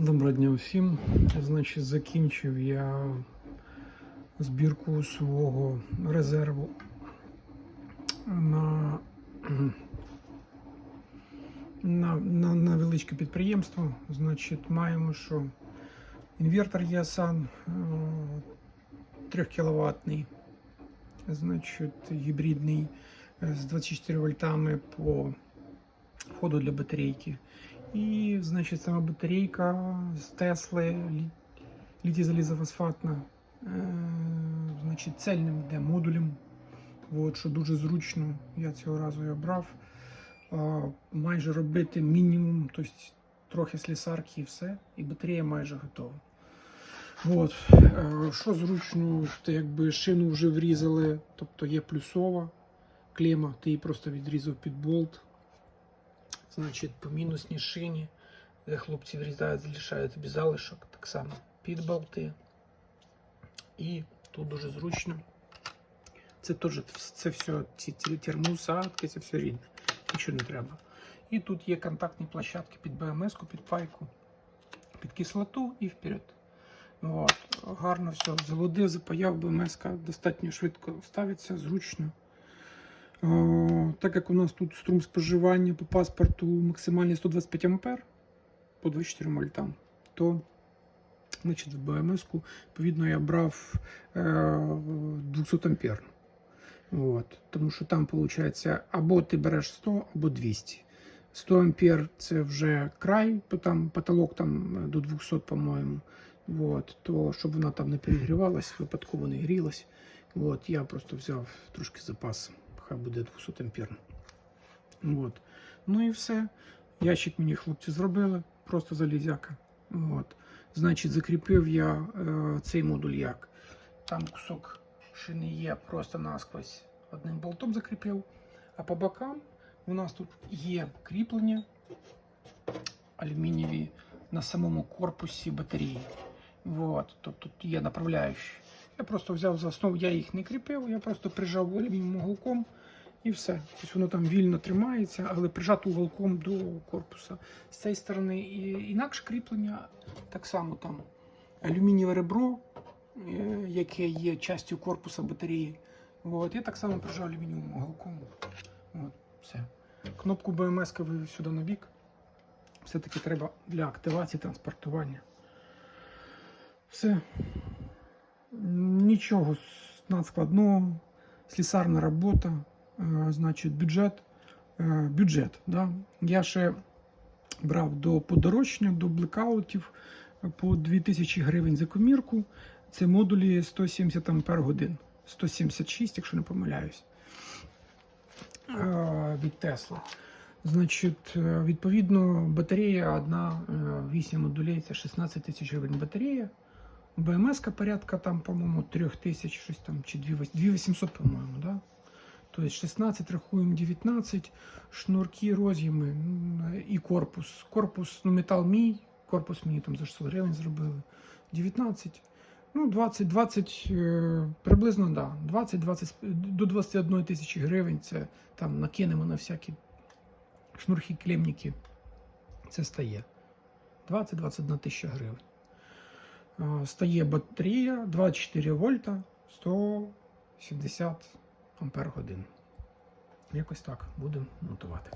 Доброго дня усім. Значить, закінчив я збірку свого резерву на, на, на, на величке підприємство. Значить, маємо, що інвертор є сам 3 кВт, значить, гібридний е, з 24 вольтами по входу для батарейки. І, значить, сама батарейка з Тесли, літій е, значить, цельним йде модулем. От, що дуже зручно, я цього разу я брав. А, майже робити мінімум, тобто трохи слісарки і все, і батарея майже готова. От. Е, Що зручно, то якби шину вже врізали, тобто є плюсова клема, ти її просто відрізав під болт. Значить, по мінусній шині, де хлопці врізають, залишають тобі залишок, так само під болти. І тут дуже зручно. Це теж це все, ці, термоусадки, це все рідне. Нічого не треба. І тут є контактні площадки під БМС, під пайку, під кислоту і вперед. От. Гарно все. Заводив, запаяв БМС, достатньо швидко ставиться, зручно. Так як у нас тут струм споживання по паспорту максимальний 125 А по 24 вольтам, то значить, в БМС-ку, відповідно, я брав е, 200 ампер. От, тому що там виходить або ти береш 100, або 200. 100 ампер це вже край, там потолок там до 200, по-моєму. От, то щоб вона там не перегрівалась, випадково не грілась. От, я просто взяв трошки запас хай буде 200 ампер. От. Ну і все. Ящик мені хлопці зробили, просто залізяка. От. Значить, закріпив я е, цей модуль як. Там кусок шини є, просто насквозь одним болтом закріпив. А по бокам у нас тут є кріплення алюмінієві на самому корпусі батареї. От. Тобто тут є направляючі. Я просто взяв за основу, я їх не кріпив, я просто прижав алюмінієвим уголком і все. Тобто воно там вільно тримається, але прижато уголком до корпуса. З цієї сторони і інакше кріплення, так само там алюмінієве ребро, е, яке є частю корпуса батареї. От. Я так само прижав алюмінієвим уголком. От, все. Кнопку БМС вивів сюди на бік. Все-таки треба для активації транспортування. Все. Нічого надскладного, слісарна робота, е, значить бюджет. е, бюджет да. Я ще брав до подорожчання, до блекаутів по 2000 гривень за комірку. Це модулі 170 ампер годин. 176, якщо не помиляюсь, е, від Тесла. Значить, е, відповідно, батарея одна, 8 модулей, це 16 тисяч гривень батарея. БМС порядка там, по-моєму, 3000, щось там, чи 2800, по-моєму, да? Тобто 16, рахуємо 19, шнурки, роз'єми і корпус. Корпус, ну, метал мій, корпус мені там за 600 гривень зробили. 19, ну, 20, 20, е, приблизно, да, 20, 20, до 21 тисячі гривень. Це там накинемо на всякі шнурки, клемники. Це стає. 20-21 тисяча гривень. Стає батарея 24 вольта 170 ампер годин. Якось так будемо монтувати.